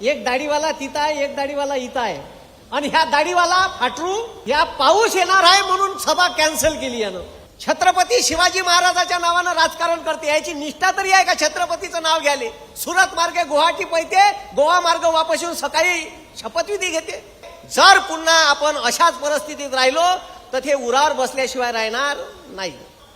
एक दाढीवाला तिथं आहे एक दाढीवाला इथं आहे. आणि ह्या दाढीवाला फाटरू या पाऊस येणार आहे म्हणून सभा कॅन्सल केली यानं. छत्रपती शिवाजी महाराजाच्या नावानं राजकारण करते याची निष्ठा तरी आहे का छत्रपतीचं नाव घ्याले सुरत मार्गे गुवाहाटी पैते गोवा मार्ग वापस येऊन सकाळी शपथविधी घेते. जर पुन्हा आपण अशाच परिस्थितीत राहिलो तर ते उरावर बसल्याशिवाय राहणार नाही.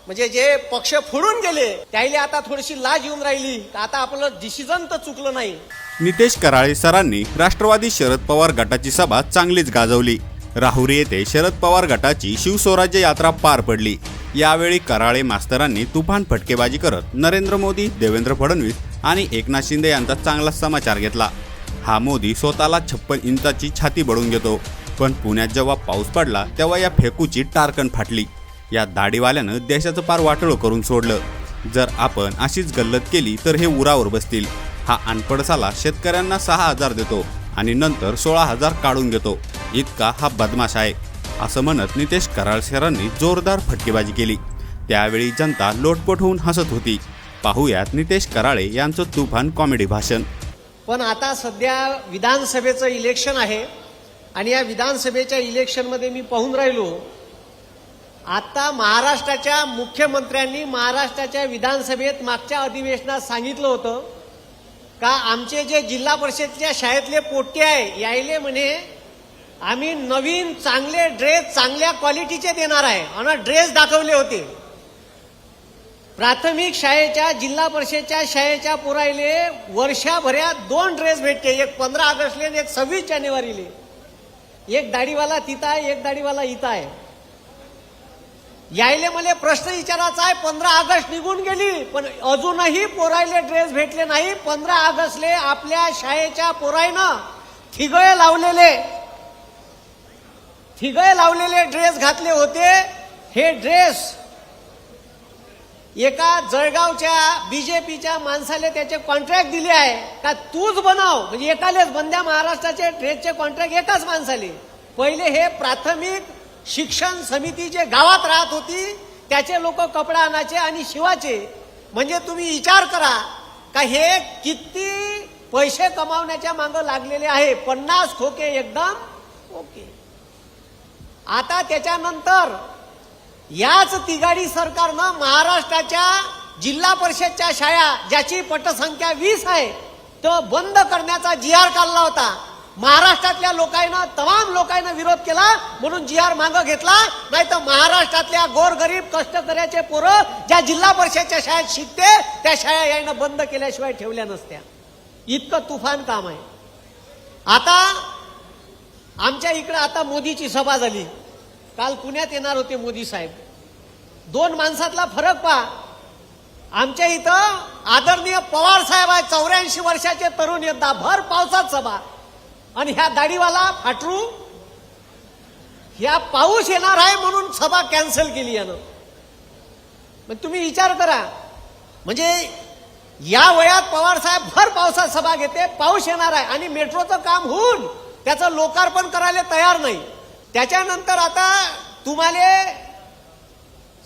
म्हणजे जे पक्ष फोडून गेले त्याला आता थोडीशी लाज येऊन राहिली. तर आता आपलं डिसिजन तर चुकलं नाही. नितेश कराळे सरांनी राष्ट्रवादी शरद पवार गटाची सभा चांगलीच गाजवली. राहुरी येथे शरद पवार गटाची शिवस्वराज्य यात्रा पार पडली. यावेळी कराळे मास्तरांनी तुफान फटकेबाजी करत नरेंद्र मोदी देवेंद्र फडणवीस आणि एकनाथ शिंदे यांचा चांगला समाचार घेतला. हा मोदी स्वतःला छप्पन इंचाची छाती बडून घेतो. पण पुण्यात जेव्हा पाऊस पडला तेव्हा या फेकूची टारकण फाटली. या दाढीवाल्यानं देशाचं पार वाटोळं करून सोडलं. जर आपण अशीच गल्लत केली तर हे उरावर बसतील. हा अनपडसाला शेतकऱ्यांना सहा हजार देतो आणि नंतर सोळा हजार काढून घेतो. इतका हा बदमाश आहे असं म्हणत नितेश कराळसरांनी जोरदार फटकेबाजी केली. त्यावेळी जनता लोटपोट होऊन हसत होती. पाहूयात नितेश कराळे यांचं तुफान कॉमेडी भाषण. पण आता सध्या विधानसभेचं इलेक्शन आहे आणि या विधानसभेच्या इलेक्शनमध्ये मी पाहून राहिलो आता महाराष्ट्राच्या मुख्यमंत्र्यांनी महाराष्ट्राच्या विधानसभेत मागच्या अधिवेशनात सांगितलं होतं का आमचे जे जिल्हा परिषदच्या शाळेतले पोट्टे आहे यायले म्हणे आम्ही नवीन चांगले ड्रेस चांगल्या क्वालिटीचे देणार आहे. आणि ड्रेस दाखवले होते. प्राथमिक शाळेच्या जिल्हा परिषदच्या शाळेच्या पुरायले वर्षाभऱ्यात दोन ड्रेस भेटते. एक पंधरा ऑगस्टले आणि एक सव्वीस जानेवारीले. एक दाढीवाला तिथं आहे एक दाढीवाला इथं आहे. यायले मला प्रश्न विचारायचा आहे पंधरा ऑगस्ट निघून गेली पण अजूनही पोरायले ड्रेस भेटले नाही. पंधरा ऑगस्टले आपल्या शाळेच्या पोरायनं थिगळे लावलेले थिगळे लावलेले ड्रेस घातले होते. हे ड्रेस एका जळगावच्या बीजेपीच्या माणसाला त्याचे कॉन्ट्रॅक्ट दिले आहे. का तूच बनाव? म्हणजे एकालेच बंद्या महाराष्ट्राचे ड्रेसचे कॉन्ट्रॅक्ट एकाच माणसाले. पहिले हे प्राथमिक शिक्षण समिती जे गावात राहत होती त्याचे लोक कपडा आणायचे आणि शिवाचे म्हणजे तुम्ही विचार करा का हे किती पैसे कमावण्याच्या मागं लागलेले आहे? पन्नास खोके एकदम? ओके. आता त्याच्यानंतर याच तिगाडी सरकारनं महाराष्ट्राच्या जिल्हा परिषदच्या शाळा ज्याची पटसंख्या वीस आहे तो बंद करण्याचा जी आर काढला होता. महाराष्ट्रातल्या लोकांना तमाम लोकांना विरोध केला म्हणून जी आर मागं घेतला. नाही तर महाराष्ट्रातल्या गोरगरीब कष्टकऱ्याचे पोरं ज्या जिल्हा परिषदच्या शाळेत शिकते त्या शाळा यानं बंद केल्याशिवाय ठेवल्या नसत्या. इतकं तुफान काम आहे. आता आमच्या इकडं आता मोदीची सभा झाली. काल पुण्यात येणार होते मोदी साहेब. दोन माणसातला फरक पहा. आमच्या इथं आदरणीय पवार साहेब आहे चौऱ्याऐंशी वर्षाचे तरुण येतात भर पावसात सभा. आणि ह्या दाढीवाला फाटरू? ह्या पाऊस येणार आहे म्हणून सभा कॅन्सल केली यानं. मग तुम्ही विचार करा. म्हणजे या वयात पवार साहेब भर पावसात सभा घेते पाऊस येणार आहे आणि मेट्रोचं काम होऊन त्याचं लोकार्पण करायला तयार नाही. त्याच्यानंतर आता तुम्हाला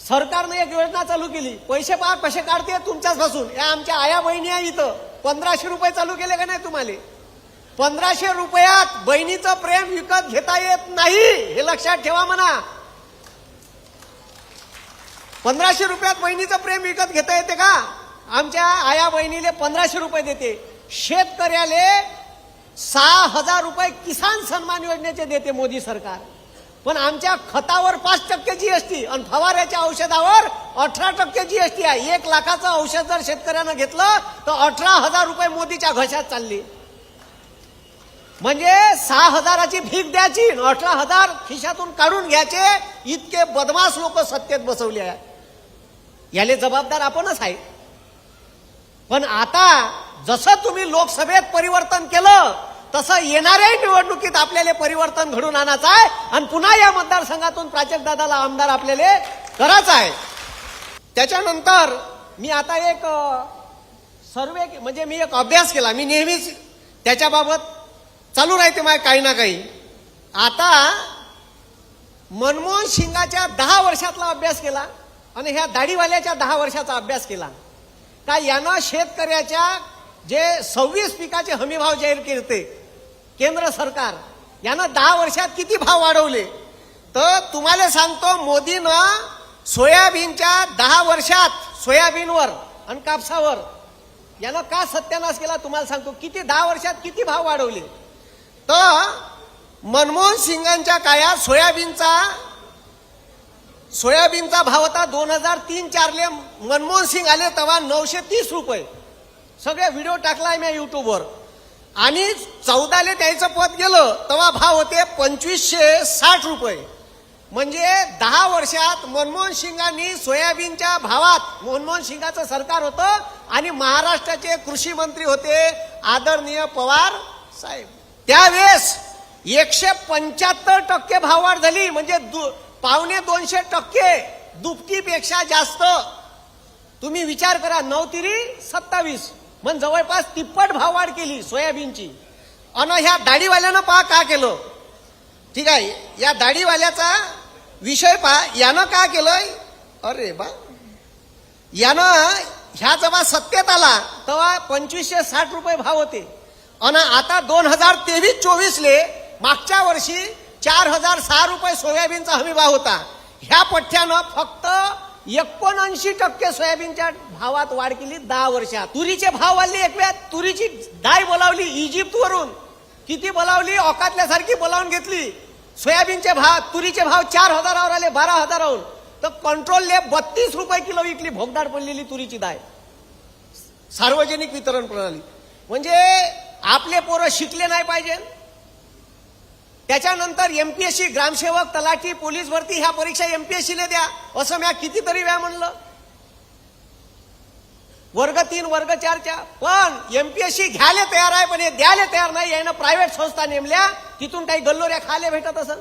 सरकारने एक योजना चालू केली. पैसे पहा कसे काढते तुमच्याच पासून या आमच्या आया बहिणी आहे इथं. पंधराशे रुपये चालू केले का नाही तुम्हाला? पंधराशे रुपयात बहिणीचं प्रेम विकत घेता येत नाही हे लक्षात ठेवा म्हणा. पंधराशे रुपयात बहिणीचं प्रेम विकत घेता येते का? आमच्या आया बहिणीले पंधराशे रुपये देते. शेतकऱ्याले सहा हजार रुपये किसान सन्मान योजनेचे देते मोदी सरकार. पण आमच्या खतावर पाच टक्के जीएसटी आणि फवाऱ्याच्या औषधावर अठरा टक्के जीएसटी आहे. एक लाखाचं औषध जर शेतकऱ्यानं घेतलं तर अठरा हजार रुपये मोदीच्या घशात चालली. म्हणजे सहा हजाराची भीक द्यायची अठरा हजार खिशातून काढून घ्यायचे इतके बदमाश लोक सत्तेत बसवले आहे. याले जबाबदार आपणच आहे. पण आता जसं तुम्ही लोकसभेत परिवर्तन केलं तसं येणाऱ्या निवडणुकीत आपल्याला परिवर्तन घडून आणायचं आहे आणि पुन्हा या मतदारसंघातून प्राजक्त दादाला आमदार आपल्याला करायचं आहे. त्याच्यानंतर मी आता एक सर्वे म्हणजे मी एक अभ्यास केला. मी नेहमीच त्याच्याबाबत चालू राहते माय काही ना काही. आता मनमोहन सिंगाच्या दहा वर्षातला अभ्यास केला आणि ह्या दाढीवाल्याच्या दहा वर्षाचा अभ्यास केला. का यानं शेतकऱ्याच्या जे सव्वीस पिकाचे हमीभाव जाहीर केले केंद्र सरकार यानं दहा वर्षात किती भाव वाढवले? तर तुम्हाला सांगतो मोदीनं सोयाबीनच्या दहा वर्षात सोयाबीनवर आणि कापसावर यानं का सत्यानाश केला? तुम्हाला सांगतो किती दहा वर्षात किती भाव वाढवले? तर मनमोहन सिंगांच्या काळात सोयाबीनचा सोयाबीनचा भाव होता दोन हजार तीन चारले मनमोहन सिंग आले तेव्हा नऊशे तीस रुपये. सगळे व्हिडिओ टाकलाय मी युट्यूबवर आणि चौदाले त्याचं पद गेलं तेव्हा भाव होते पंचवीसशे साठ रुपये. म्हणजे दहा वर्षात मनमोहन सिंगांनी सोयाबीनच्या भावात मनमोहन सिंगाचं सरकार होतं आणि महाराष्ट्राचे कृषी मंत्री होते आदरणीय पवार साहेब. त्यावेळेस एकशे पंच्याहत्तर टक्के भाववाढ झाली. म्हणजे दु- पावणे दोनशे टक्के दुपटीपेक्षा जास्त. तुम्ही विचार करा नऊ तिरी सत्तावीस. म्हणजे जवळपास तिप्पट भाववाढ केली सोयाबीनची. अन ह्या दाढीवाल्यानं पहा का केलं? ठीक आहे या दाढीवाल्याचा विषय पहा. यानं का केलंय? अरे बा. यानं ह्या जेव्हा सत्तेत आला तेव्हा पंचवीसशे साठ रुपये भाव होते. अन आता दोन हजार तेवीस चोवीसले मागच्या वर्षी चार हजार सहा रुपये सोयाबीनचा हमी भाव होता. ह्या पठ्ठ्यानं फक्त एकोणऐंशी टक्के सोयाबीनच्या भावात वाढ केली दहा वर्षात. तुरीचे भाव वाढले एक वेळात तुरीची डाय बोलावली इजिप्त वरून किती बोलावली? औकातल्यासारखी बोलावून घेतली. सोयाबीनचे भाव तुरीचे भाव चार हजारावर आले बारा हजारावर. तर कंट्रोलले बत्तीस रुपये किलो विकली भोगदाड पडलेली तुरीची दाय सार्वजनिक वितरण प्रणाली. म्हणजे आपले पोरं शिकले नाही पाहिजे. त्याच्यानंतर एमपीएससी ग्रामसेवक तलाठी पोलीस भरती ह्या परीक्षा एमपीएससीने द्या. असं म्या कितीतरी वेळा म्हणलं. वर्ग तीन वर्ग चारच्या. पण एमपीएससी घ्यायला तयार आहे पण हे द्यायला तयार नाही. यानं प्रायव्हेट संस्था नेमल्या. तिथून काही गल्लोऱ्या खायला भेटत असेल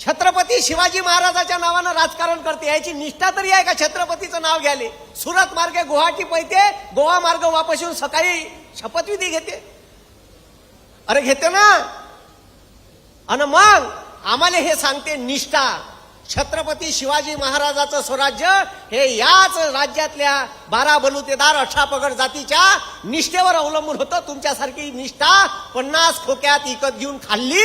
छत्रपती शिवाजी महाराजाच्या नावानं राजकारण करते. याची निष्ठा तरी आहे का छत्रपतीचं नाव घ्याले सुरत मार्गे गुवाहाटी पैते गोवा मार्ग वापस येऊन सकाळी शपथविधी घेते. अरे घेते ना. आणि मग आम्हाला हे सांगते निष्ठा. छत्रपती शिवाजी महाराजाचं स्वराज्य हे याच राज्यातल्या बारा बलुतेदार अठरा पगड जातीच्या निष्ठेवर अवलंबून होतं. तुमच्यासारखी निष्ठा पन्नास खोक्यात विकत घेऊन खाल्ली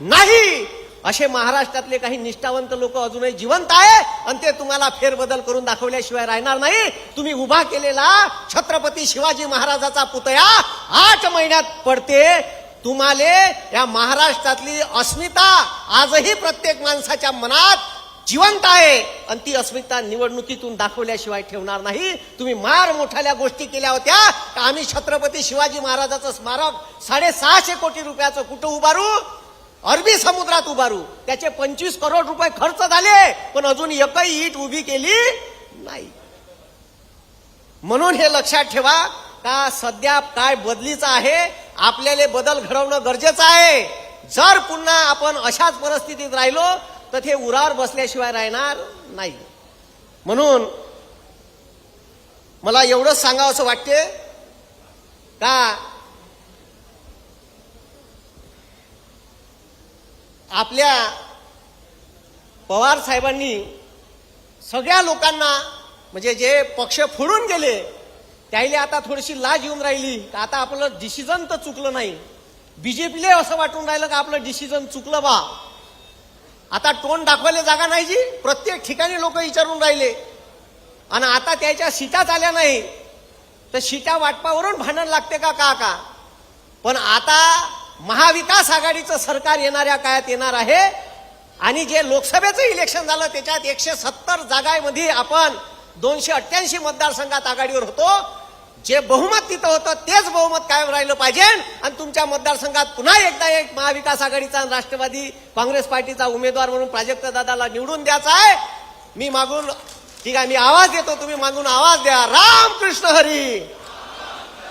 नाही. असे महाराष्ट्रातले काही निष्ठावंत लोक अजूनही जिवंत आहे आणि ते तुम्हाला फेरबदल करून दाखवल्याशिवाय राहणार नाही. तुम्ही उभा केलेला छत्रपती शिवाजी महाराजाचा पुतळा आठ महिन्यात पडते. तुम्हाला या महाराष्ट्रातली अस्मिता आजही प्रत्येक माणसाच्या मनात जिवंत आहे. आणि ती अस्मिता निवडणुकीतून दाखवल्याशिवाय ठेवणार नाही. तुम्ही मार मोठाल्या गोष्टी केल्या होत्या. आम्ही छत्रपती शिवाजी महाराजाचं स्मारक साडेसहाशे कोटी रुपयाचं कुठं उभारू? अरबी समुद्रात उभारू. त्याचे पंचवीस करोड रुपये खर्च झाले पण अजून एकही ईट उभी केली नाही. म्हणून हे लक्षात ठेवा का सध्या काय बदलीचं आहे आपल्याला बदल घडवणं गरजेचं आहे. जर पुन्हा आपण अशाच परिस्थितीत राहिलो तर ते उरावर बसल्याशिवाय राहणार नाही. म्हणून मला एवढंच सांगावं असं वाटते का आपल्या पवार साहेबांनी सगळ्या लोकांना म्हणजे जे पक्ष फोडून गेले त्याला आता थोडीशी लाज येऊन राहिली. तर आता आपलं डिसिजन तर चुकलं नाही. बीजेपीले असं वाटून राहिलं का आपलं डिसिजन चुकलं बा? आता तोंड दाखवायला जागा नाही जी? प्रत्येक ठिकाणी लोक विचारून राहिले. आणि आता त्याच्या सीटाच आल्या नाही. तर सीटा वाटपावरून भांडण लागते का का का? पण आता महाविकास आघाडीचं सरकार येणाऱ्या काळात येणार आहे. आणि जे लोकसभेचं इलेक्शन झालं त्याच्यात एकशे सत्तर जागांमध्ये आपण दोनशे अठ्ठ्याऐंशी मतदारसंघात आघाडीवर होतो. जे बहुमत तिथं होतं तेच बहुमत कायम राहिलं पाहिजे. आणि तुमच्या मतदारसंघात पुन्हा एकदा एक महाविकास आघाडीचा राष्ट्रवादी काँग्रेस पार्टीचा उमेदवार म्हणून प्राजक्त दादाला निवडून द्यायचा आहे. मी मागून ठीक आहे मी आवाज देतो तुम्ही मागून आवाज द्या. रामकृष्ण हरी.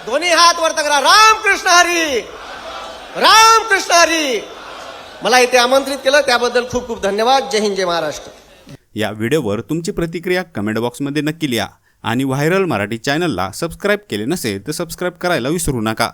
दोन्ही हात वर करा रामकृष्ण हरी. राम कृष्ण हरी. मला इथे आमंत्रित केलं त्याबद्दल खूप खूप धन्यवाद. जय हिंद जय महाराष्ट्र. या व्हिडिओवर तुमची प्रतिक्रिया कमेंट बॉक्समध्ये नक्की लिहा आणि व्हायरल मराठी चॅनलला सबस्क्राईब केले नसेल तर सबस्क्राईब करायला विसरू नका.